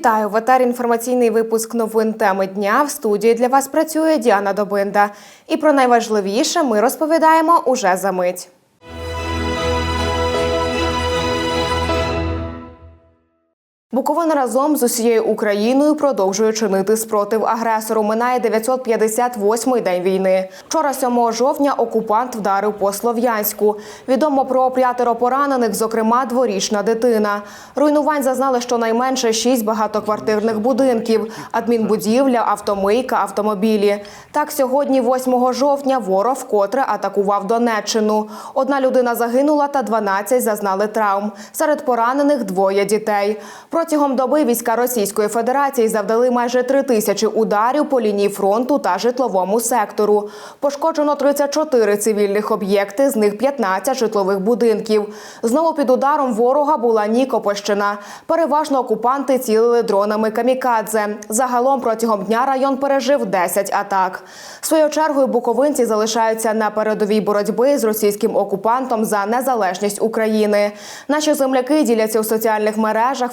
Вітаю в етері інформаційний випуск новин теми дня. В студії для вас працює Діана Добинда. І про найважливіше ми розповідаємо уже за мить. Буковина разом з усією Україною продовжує чинити спротив агресору. Минає 958-й день війни. Вчора, 7 жовтня, окупант вдарив по Слов'янську. Відомо про п'ятеро поранених, зокрема дворічна дитина. Руйнувань зазнали щонайменше шість багатоквартирних будинків, адмінбудівля, автомийка, автомобілі. Так, сьогодні, 8 жовтня, ворог вкотре атакував Донеччину. Одна людина загинула та 12 зазнали травм. Серед поранених двоє дітей. Протягом доби війська Російської Федерації завдали майже три тисячі ударів по лінії фронту та житловому сектору. Пошкоджено 34 цивільних об'єкти, з них 15 житлових будинків. Знову під ударом ворога була Нікопольщина. Переважно окупанти цілили дронами камікадзе. Загалом протягом дня район пережив 10 атак. Своєю чергою буковинці залишаються на передовій боротьби з російським окупантом за незалежність України. Наші земляки діляться у соціальних мережах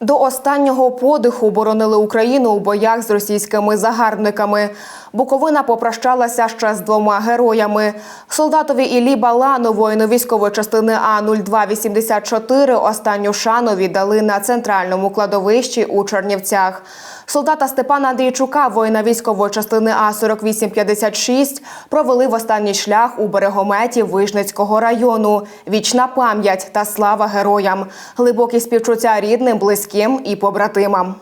До останнього подиху боронили Україну у боях з російськими загарбниками. Буковина попрощалася ще з двома героями. Солдатові Іллі Балану, воїну військової частини А 0284 останню шану віддали на центральному кладовищі у Чернівцях. Солдата Степана Андрійчука, воїна військової частини А 4856 провели в останній шлях у берегометі Вижницького району. Вічна пам'ять та слава героям, глибокі співчуття рідним, близьким і побратимам.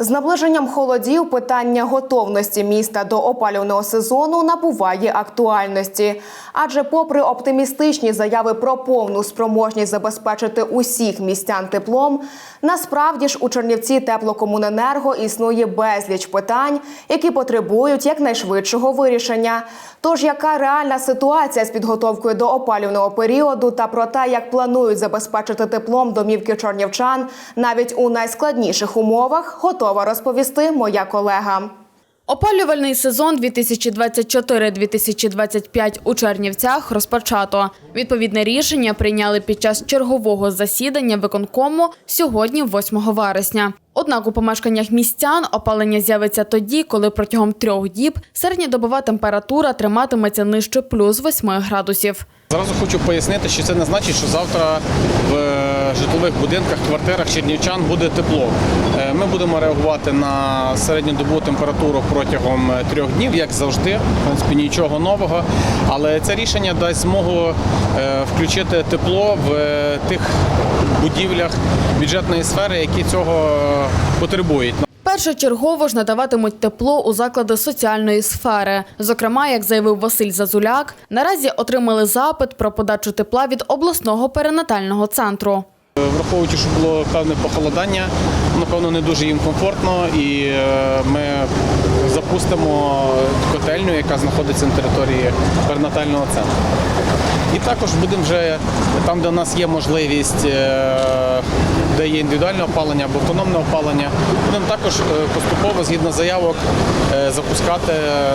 З наближенням холодів питання готовності міста до опалювального сезону набуває актуальності. Адже, попри оптимістичні заяви про повну спроможність забезпечити усіх містян теплом, насправді ж у Чернівці теплокомуненерго існує безліч питань, які потребують якнайшвидшого вирішення. Тож, яка реальна ситуація з підготовкою до опалювального періоду та про те, як планують забезпечити теплом домівки чорнівчан навіть у найскладніших умовах, готова розповісти моя колега. Опалювальний сезон 2024-2025 у Чернівцях розпочато. Відповідне рішення прийняли під час чергового засідання виконкому сьогодні, 8 вересня. Однак у помешканнях містян опалення з'явиться тоді, коли протягом трьох діб середньодобова температура триматиметься нижче плюс 8 градусів. Зразу хочу пояснити, що це не значить, що завтра в е, житлових будинках, квартирах чернівчан буде тепло. Е, Ми будемо реагувати на середньодобову температуру протягом е, трьох днів, як завжди. В принципі, нічого нового. Але це рішення дасть змогу е, включити тепло в тих будівлях бюджетної сфери, які цього потребують. Першочергово ж надаватимуть тепло у заклади соціальної сфери. Зокрема, як заявив Василь Зазуляк, наразі отримали запит про подачу тепла від обласного перинатального центру. Враховуючи, що було певне похолодання, напевно, не дуже їм комфортно, і е, ми запустимо котельню, яка знаходиться на території перинатального центру. І також будемо вже там, де у нас є можливість, е, де є індивідуальне опалення або автономне опалення, будемо також е, поступово, згідно заявок, е, запускати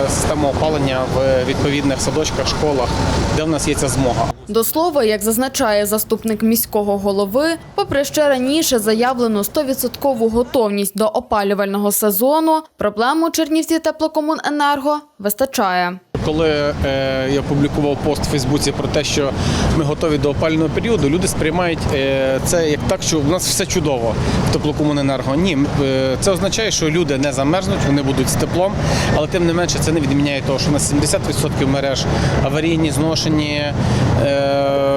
систему опалення в відповідних садочках, школах, де в нас є ця змога. До слова, як зазначає заступник міського голови, попри ще раніше заявлену 100% готовність до опалювального сезону, проблему Чернівці теплокомуненерго вистачає. Коли е, я публікував пост у Фейсбуці про те, що ми готові до опального періоду, люди сприймають е, це як так, що в нас все чудово в теплокомуненерго. Ні, е, це означає, що люди не замерзнуть, вони будуть з теплом, але тим не менше це не відміняє того, що у нас 70% мереж аварійні, зношені,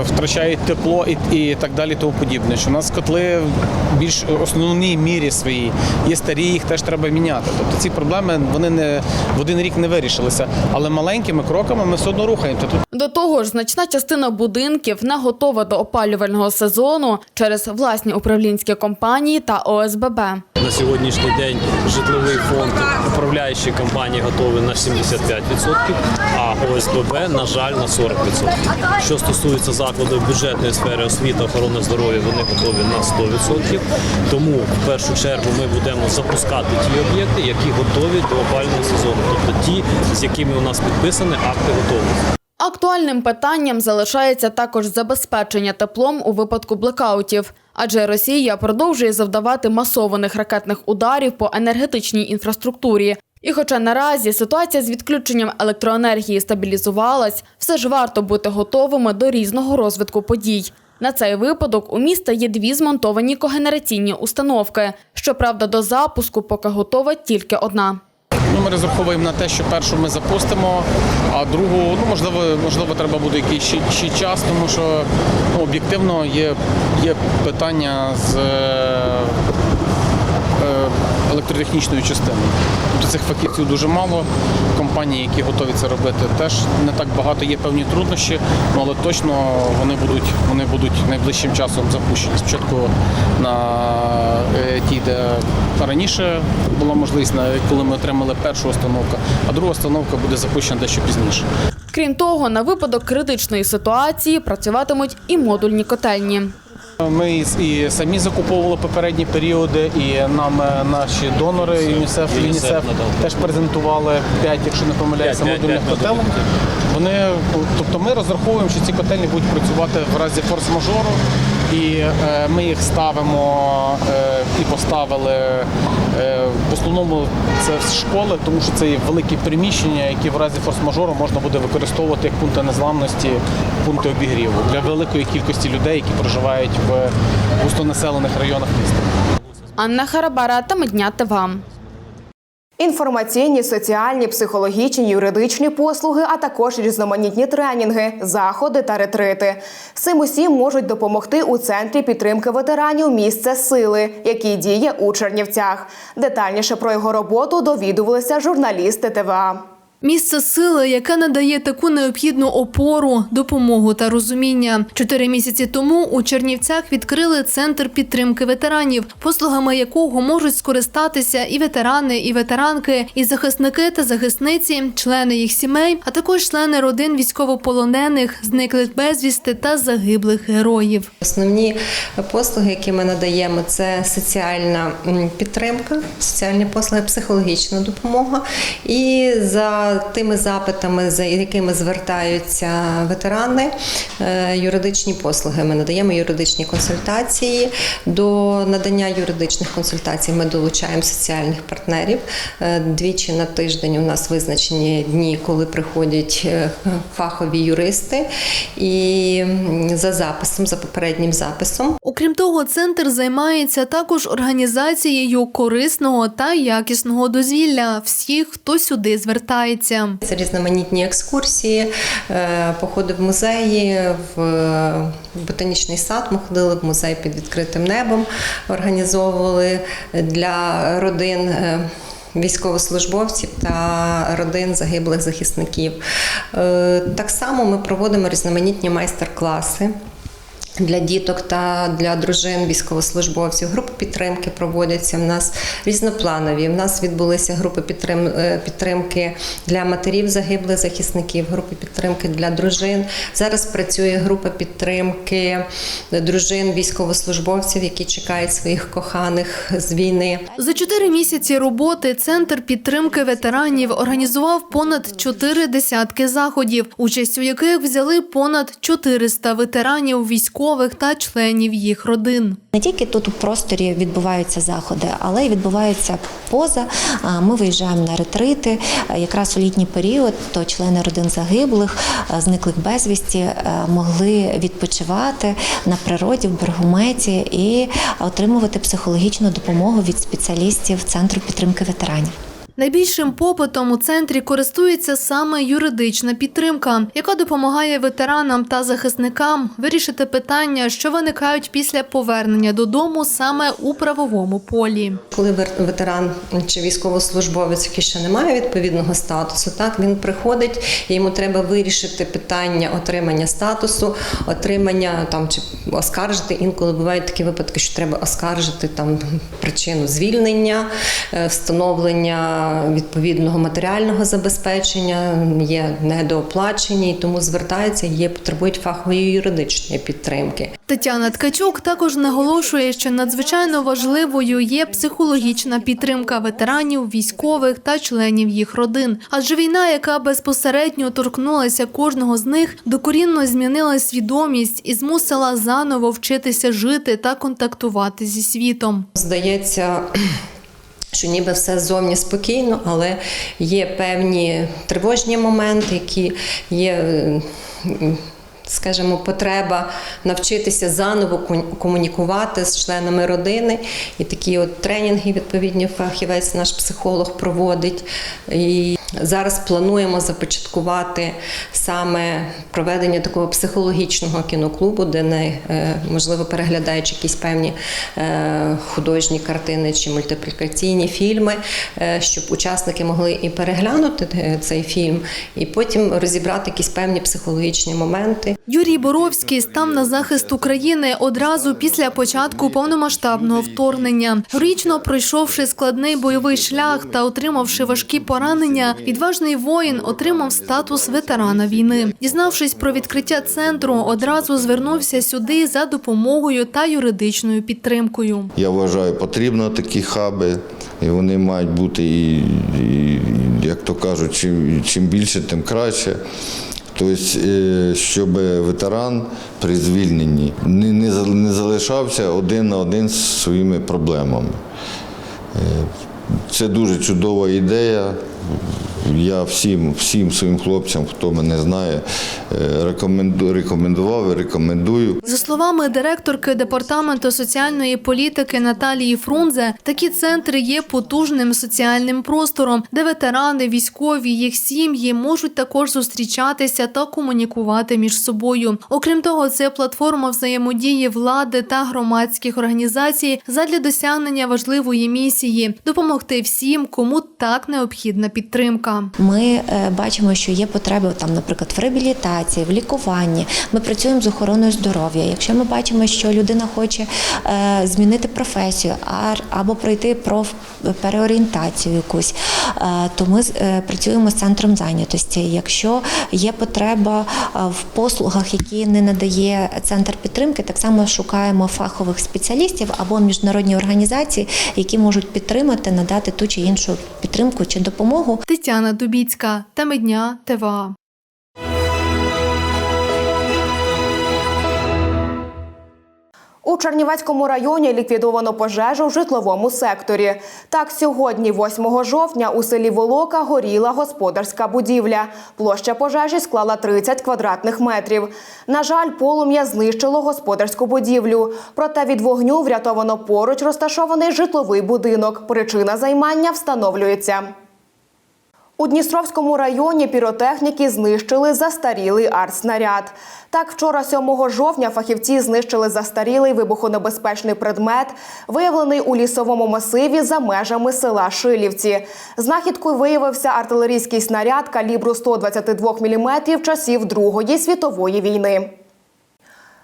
втрачають тепло і, і так далі, тому подібне. Що у нас котли в більш основній мірі своїй є старі, їх теж треба міняти. Тобто ці проблеми вони не в один рік не вирішилися, але маленькими кроками ми все одно рухаємося. Тут До того ж, значна частина будинків не готова до опалювального сезону через власні управлінські компанії та ОСББ. На сьогоднішній день житловий фонд управляючої компанії готовий на 75%. А ОСББ, на жаль, на 40%. Що стосується закладів бюджетної сфери освіти, охорони здоров'я, вони готові на 100%. Тому в першу чергу ми будемо запускати ті об'єкти, які готові до опального сезону, тобто ті, з якими у нас підписані акти готовності. Актуальним питанням залишається також забезпечення теплом у випадку блекаутів. Адже Росія продовжує завдавати масованих ракетних ударів по енергетичній інфраструктурі. І хоча наразі ситуація з відключенням електроенергії стабілізувалась, все ж варто бути готовими до різного розвитку подій. На цей випадок у міста є дві змонтовані когенераційні установки. Щоправда, до запуску поки готова тільки одна. Ну, ми розраховуємо на те, що першу ми запустимо, а другу, ну можливо, можливо, треба буде якийсь ще, ще час, тому що ну, об'єктивно є, є питання з е, е, електротехнічною частиною. Тобто цих фахівців дуже мало. Компанії, які готові це робити, теж не так багато. Є певні труднощі, ну, але точно вони будуть, вони будуть найближчим часом запущені. Спочатку на е, ті, де раніше була можливість, коли ми отримали першу установку, а друга установка буде запущена дещо пізніше. Крім того, на випадок критичної ситуації працюватимуть і модульні котельні. Ми і самі закуповували попередні періоди, і нам е, наші донори ЮНІСЕФ, ЮНІСЕФ теж презентували 5, якщо не помиляюся, модульних п'ять. Вони, тобто ми розраховуємо, що ці котельні будуть працювати в разі форс-мажору, і е, ми їх ставимо е, і поставили е, в основному це школи, тому що це є великі приміщення, які в разі форс-мажору можна буде використовувати як пункти незламності, пункти обігріву для великої кількості людей, які проживають в густонаселених районах міста. Анна Харабара та Медня ТВ. Інформаційні, соціальні, психологічні, юридичні послуги, а також різноманітні тренінги, заходи та ретрити. Цим усім можуть допомогти у центрі підтримки ветеранів місце сили, який діє у Чернівцях. Детальніше про його роботу довідувалися журналісти ТВА. Місце сили, яке надає таку необхідну опору, допомогу та розуміння. Чотири місяці тому у Чернівцях відкрили центр підтримки ветеранів, послугами якого можуть скористатися і ветерани, і ветеранки, і захисники та захисниці, члени їх сімей, а також члени родин військовополонених, зниклих безвісти та загиблих героїв. Основні послуги, які ми надаємо, це соціальна підтримка, соціальні послуги, психологічна допомога. І за тими запитами, за якими звертаються ветерани, е, юридичні послуги. Ми надаємо юридичні консультації. До надання юридичних консультацій ми долучаємо соціальних партнерів. Е, Двічі на тиждень у нас визначені дні, коли приходять е, фахові юристи, і за записом, за попереднім записом. Окрім того, центр займається також організацією корисного та якісного дозвілля всіх, хто сюди звертається. Це різноманітні екскурсії, е, походи в музеї, в ботанічний сад. Ми ходили в музей під відкритим небом, організовували для родин. е, Військовослужбовців та родин загиблих захисників. Е, Так само ми проводимо різноманітні майстер-класи. Для діток та для дружин військовослужбовців групи підтримки проводяться в нас різнопланові. В нас відбулися групи е, підтримки для матерів загиблих захисників, групи підтримки для дружин. Зараз працює група підтримки дружин військовослужбовців, які чекають своїх коханих з війни. За чотири місяці роботи центр підтримки ветеранів організував понад чотири десятки заходів, участь у яких взяли понад 400 ветеранів військових та членів їх родин. Не тільки тут у просторі відбуваються заходи, але й відбуваються поза. Ми виїжджаємо на ретрити. Якраз у літній період то члени родин загиблих, зниклих безвісті, могли відпочивати на природі в Бергометі і отримувати психологічну допомогу від спеціалістів центру підтримки ветеранів. Найбільшим попитом у центрі користується саме юридична підтримка, яка допомагає ветеранам та захисникам вирішити питання, що виникають після повернення додому саме у правовому полі. Коли ветеран чи військовослужбовець, який ще не має відповідного статусу, так він приходить, і йому треба вирішити питання отримання статусу, отримання там чи оскаржити. Інколи бувають такі випадки, що треба оскаржити там причину звільнення, е, встановлення відповідного матеріального забезпечення, є недооплачені, тому звертаються, є потребують фахової юридичної підтримки. Тетяна Ткачук також наголошує, що надзвичайно важливою є психологічна підтримка ветеранів, військових та членів їх родин. Адже війна, яка безпосередньо торкнулася кожного з них, докорінно змінила свідомість і змусила заново вчитися жити та контактувати зі світом. Здається, що ніби все зовні спокійно, але є певні тривожні моменти, які є. Скажімо, потреба навчитися заново комунікувати з членами родини, і такі от тренінги відповідні фахівець, наш психолог проводить. І зараз плануємо започаткувати саме проведення такого психологічного кіноклубу, де не е, можливо переглядаючи якісь певні е, художні картини чи мультиплікаційні фільми, е, щоб учасники могли і переглянути цей фільм, і потім розібрати якісь певні психологічні моменти. Юрій Боровський став на захист України одразу після початку повномасштабного вторгнення. Героїчно пройшовши складний бойовий шлях та отримавши важкі поранення, відважний воїн отримав статус ветерана війни. Дізнавшись про відкриття центру, одразу звернувся сюди за допомогою та юридичною підтримкою. Я вважаю, потрібно такі хаби, і вони мають бути і, і як то кажуть, чим, чим більше, тим краще. Тобто, е, щоб ветеран при звільненні не, не, за- не залишався один на один з своїми проблемами. Е, Це дуже чудова ідея. Я всім, всім своїм хлопцям, хто мене знає, е, рекоменду, рекомендував і рекомендую. За словами директорки департаменту соціальної політики Наталії Фрунзе, такі центри є потужним соціальним простором, де ветерани, військові, їх сім'ї можуть також зустрічатися та комунікувати між собою. Окрім того, це платформа взаємодії влади та громадських організацій задля досягнення важливої місії допомогти всім, кому так необхідна підтримка. Ми е, бачимо, що є потреби там, наприклад, в реабілітації, в лікуванні. Ми працюємо з охороною здоров'я. Якщо ми бачимо, що людина хоче е, змінити професію або пройти переорієнтацію якусь, е, то ми працюємо з центром зайнятості. Якщо є потреба в послугах, які не надає центр підтримки, так само шукаємо фахових спеціалістів або міжнародні організації, які можуть підтримати, надати ту чи іншу підтримку чи допомогу. Тетяна Дубіцька, теми дня, ТВА. У Чернівецькому районі ліквідовано пожежу в житловому секторі. Так, сьогодні, 8 жовтня, у селі Волока горіла господарська будівля. Площа пожежі склала 30 квадратних метрів. На жаль, полум'я знищило господарську будівлю. Проте від вогню врятовано поруч розташований житловий будинок. Причина займання встановлюється. У Дністровському районі піротехніки знищили застарілий артснаряд. Так, вчора, 7 жовтня, фахівці знищили застарілий вибухонебезпечний предмет, виявлений у лісовому масиві за межами села Шилівці. Знахідкою виявився артилерійський снаряд калібру 122 мм часів Другої світової війни.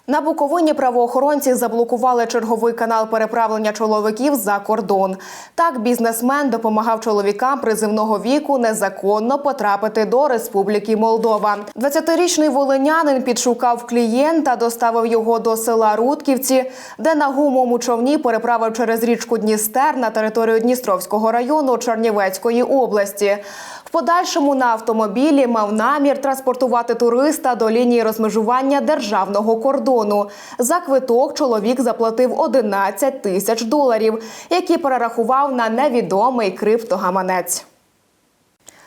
На Буковині правоохоронці заблокували черговий канал переправлення чоловіків за кордон. Так, бізнесмен допомагав чоловікам призивного віку незаконно потрапити до Республіки Молдова. 20-річний волинянин підшукав клієнта, доставив його до села Рудківці, де на гумовому човні переправив через річку Дністер на територію Дністровського району Чернівецької області. В подальшому на автомобілі мав намір транспортувати туриста до лінії розмежування державного кордону. За квиток чоловік заплатив 11 тисяч доларів, які перерахував на невідомий криптогаманець.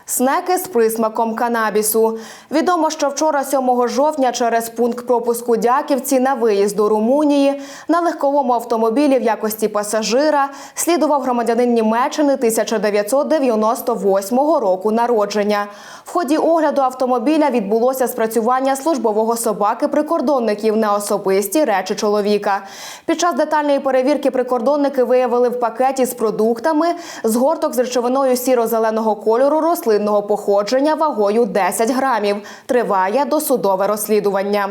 Снеки з присмаком канабісу. Відомо, що вчора, 7 жовтня, через пункт пропуску Дяківці на виїзд до Румунії на легковому автомобілі в якості пасажира слідував громадянин Німеччини 1998 року народження. В ході огляду автомобіля відбулося спрацювання службового собаки прикордонників на особисті речі чоловіка. Під час детальної перевірки прикордонники виявили в пакеті з продуктами згорток з речовиною сіро-зеленого кольору рослинного походження вагою 10 грамів. Триває досудове розслідування.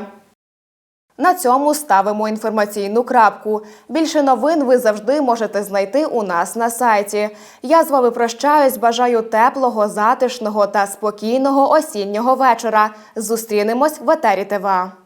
На цьому ставимо інформаційну крапку. Більше новин ви завжди можете знайти у нас на сайті. Я з вами прощаюсь. Бажаю теплого, затишного та спокійного осіннього вечора. Зустрінемось в етері ТВА.